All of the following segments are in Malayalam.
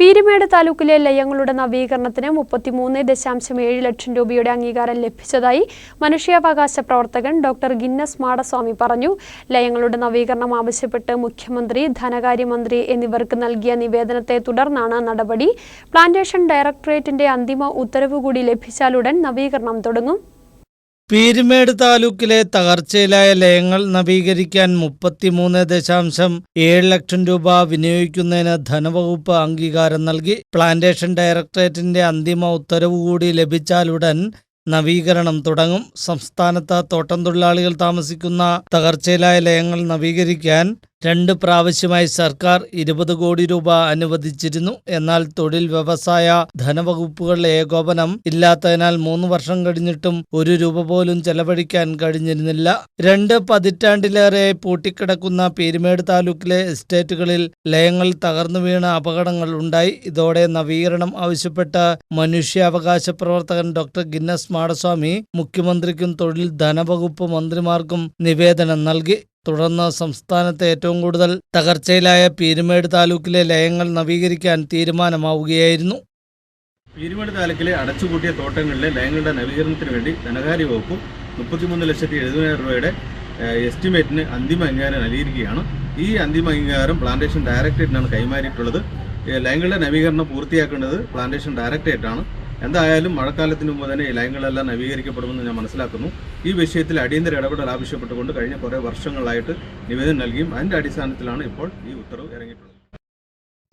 പീരുമേട് താലൂക്കിലെ ലയങ്ങളുടെ നവീകരണത്തിന് മുപ്പത്തിമൂന്ന് ദശാംശം ഏഴ് ലക്ഷം രൂപയുടെ അംഗീകാരം ലഭിച്ചതായി മനുഷ്യാവകാശ പ്രവർത്തകൻ ഡോക്ടർ ഗിന്നസ് മാടസ്വാമി പറഞ്ഞു. ലയങ്ങളുടെ നവീകരണം ആവശ്യപ്പെട്ട് മുഖ്യമന്ത്രി ധനകാര്യമന്ത്രി എന്നിവർക്ക് നൽകിയ നിവേദനത്തെ തുടർന്നാണ് നടപടി. പ്ലാന്റേഷൻ ഡയറക്ടറേറ്റിന്റെ അന്തിമ ഉത്തരവ് കൂടി ലഭിച്ചാലുടൻ നവീകരണം തുടങ്ങും. പീരുമേട് താലൂക്കിലെ തകർച്ചയിലായ ലയങ്ങൾ നവീകരിക്കാൻ മുപ്പത്തിമൂന്ന് ദശാംശം ഏഴ് ലക്ഷം രൂപ വിനിയോഗിക്കുന്നതിന് ധനവകുപ്പ് അംഗീകാരം നൽകി. പ്ലാന്റേഷൻ ഡയറക്ടറേറ്റിന്റെ അന്തിമ ഉത്തരവ് കൂടി ലഭിച്ചാലുടൻ നവീകരണം തുടങ്ങും. സംസ്ഥാനത്ത് തോട്ടം തൊഴിലാളികൾ താമസിക്കുന്ന തകർച്ചയിലായ ലയങ്ങൾ നവീകരിക്കാൻ രണ്ട് പ്രാവശ്യമായി സർക്കാർ ഇരുപത് കോടി രൂപ അനുവദിച്ചിരുന്നു. എന്നാൽ തൊഴിൽ വ്യവസായ ധനവകുപ്പുകളുടെ ഏകോപനം ഇല്ലാത്തതിനാൽ മൂന്ന് വർഷം കഴിഞ്ഞിട്ടും ഒരു രൂപ പോലും ചെലവഴിക്കാൻ കഴിഞ്ഞിരുന്നില്ല. രണ്ട് പതിറ്റാണ്ടിലേറെ പൂട്ടിക്കിടക്കുന്ന പീരുമേട് താലൂക്കിലെ എസ്റ്റേറ്റുകളിൽ ലയങ്ങൾ തകർന്നു വീണ അപകടങ്ങൾ ഉണ്ടായി. ഇതോടെ നവീകരണം ആവശ്യപ്പെട്ട് മനുഷ്യാവകാശ പ്രവർത്തകൻ ഡോക്ടർ ഗിന്നസ് മാടസ്വാമി മുഖ്യമന്ത്രിക്കും തൊഴിൽ ധനവകുപ്പ് മന്ത്രിമാർക്കും നിവേദനം നൽകി. തുടർന്ന് സംസ്ഥാനത്ത് ഏറ്റവും കൂടുതൽ തകർച്ചയിലായ പീരുമേട് താലൂക്കിലെ ലയങ്ങൾ നവീകരിക്കാൻ തീരുമാനമാവുകയായിരുന്നു. പീരുമേട് താലൂക്കിലെ അടച്ചുപൂട്ടിയ തോട്ടങ്ങളിലെ ലയങ്ങളുടെ നവീകരണത്തിന് വേണ്ടി ധനകാര്യ വകുപ്പ് മുപ്പത്തിമൂന്ന് ലക്ഷത്തി എഴുപതിനായിരം രൂപയുടെ എസ്റ്റിമേറ്റിന് അന്തിമ അംഗീകാരം നൽകിയിരിക്കുകയാണ്. ഈ അന്തിമ അംഗീകാരം പ്ലാന്റേഷൻ ഡയറക്ടറേറ്റിനാണ് കൈമാറിയിട്ടുള്ളത്. ലയങ്ങളുടെ നവീകരണം പൂർത്തിയാക്കേണ്ടത് പ്ലാന്റേഷൻ ഡയറക്ടറേറ്റാണ്. എന്തായാലും മഴക്കാലത്തിന് മുമ്പ് തന്നെ ഈ ലയങ്ങളെല്ലാം നവീകരിക്കപ്പെടുമെന്ന് ഞാൻ മനസ്സിലാക്കുന്നു. ഈ വിഷയത്തിൽ അടിയന്തര ഇടപെടൽ ആവശ്യപ്പെട്ടുകൊണ്ട് കഴിഞ്ഞ കുറേ വർഷങ്ങളായിട്ട് നിവേദനം നൽകിയും അതിന്റെ അടിസ്ഥാനത്തിലാണ് ഇപ്പോൾ ഈ ഉത്തരവ് ഇറങ്ങിയിട്ടുള്ളത്.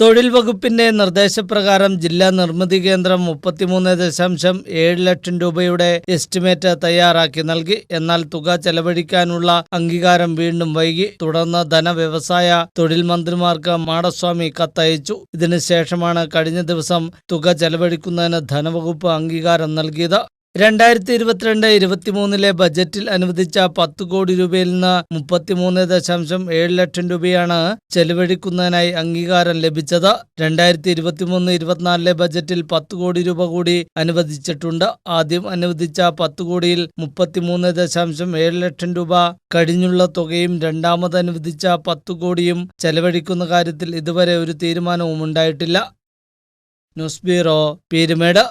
തൊഴിൽ വകുപ്പിന്റെ നിർദ്ദേശപ്രകാരം ജില്ലാ നിർമ്മിതി കേന്ദ്രം മുപ്പത്തിമൂന്ന് ദശാംശം ഏഴ് ലക്ഷം രൂപയുടെ എസ്റ്റിമേറ്റ് തയ്യാറാക്കി നൽകി. എന്നാൽ തുക ചെലവഴിക്കാനുള്ള അംഗീകാരം വീണ്ടും വൈകി. തുടർന്ന് ധനവ്യവസായ തൊഴിൽ മന്ത്രിമാർക്ക് മാടസ്വാമി കത്തയച്ചു. ഇതിനുശേഷമാണ് കഴിഞ്ഞ ദിവസം തുക ചെലവഴിക്കുന്നതിന് ധനവകുപ്പ് അംഗീകാരം നൽകിയത്. രണ്ടായിരത്തി ഇരുപത്തിരണ്ട് ഇരുപത്തിമൂന്നിലെ ബജറ്റിൽ അനുവദിച്ച പത്ത് കോടി രൂപയിൽ നിന്ന് മുപ്പത്തിമൂന്ന് ദശാംശം ഏഴ് ലക്ഷം രൂപയാണ് ചെലവഴിക്കുന്നതിനായി അംഗീകാരം ലഭിച്ചത്. രണ്ടായിരത്തി ഇരുപത്തിമൂന്ന് ഇരുപത്തിനാലിലെ ബജറ്റിൽ പത്ത് കോടി രൂപ കൂടി അനുവദിച്ചിട്ടുണ്ട്. ആദ്യം അനുവദിച്ച പത്ത് കോടിയിൽ മുപ്പത്തിമൂന്ന് ദശാംശം ഏഴ് ലക്ഷം രൂപ കഴിഞ്ഞുള്ള തുകയും രണ്ടാമത് അനുവദിച്ച പത്ത് കോടിയും ചെലവഴിക്കുന്ന കാര്യത്തിൽ ഇതുവരെ ഒരു തീരുമാനവും ഉണ്ടായിട്ടില്ല. News bureau Peermade.